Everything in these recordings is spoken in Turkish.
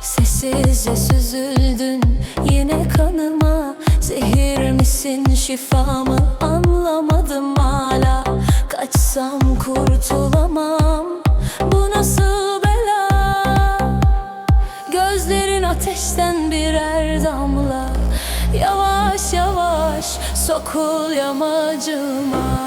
Sessizce süzüldün yine kanıma. Zehir misin şifa mı birer damla. Yavaş yavaş sokul yamacıma.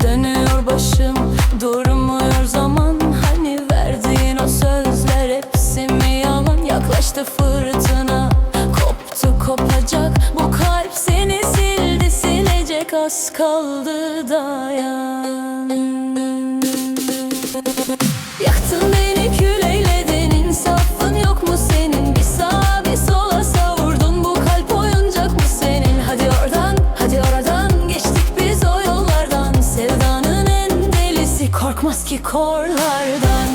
Dönüyor başım durmuyor zaman. Hani verdiğin o sözler hepsi mi yalan? Yaklaştı fırtına koptu kopacak. Bu kalp seni sildi silecek az kaldı dayan. Yaktın korkmaz ki korlardan.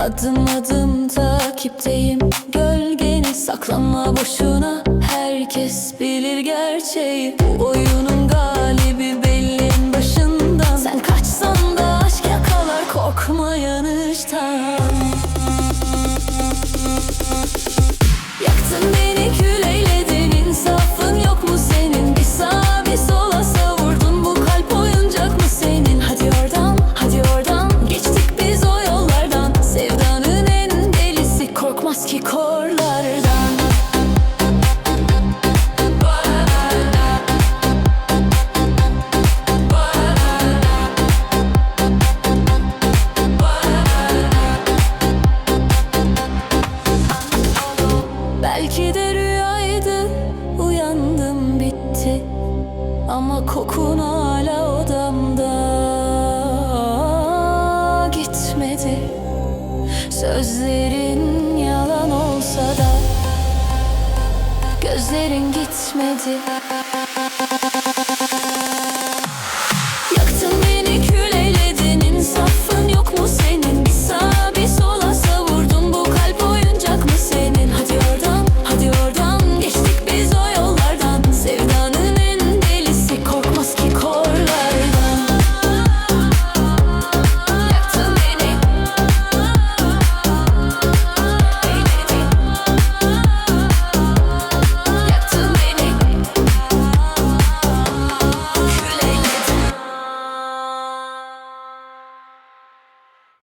Adım adım takipteyim. Gölgeni saklanma boşuna. Herkes bilir gerçeği. Bu oyunun galibi Belki de rüyaydı Uyandım bitti. Ama kokun hala odamda. Gitmedi. Sözlerin yalan olsa da Gözlerin gitmedi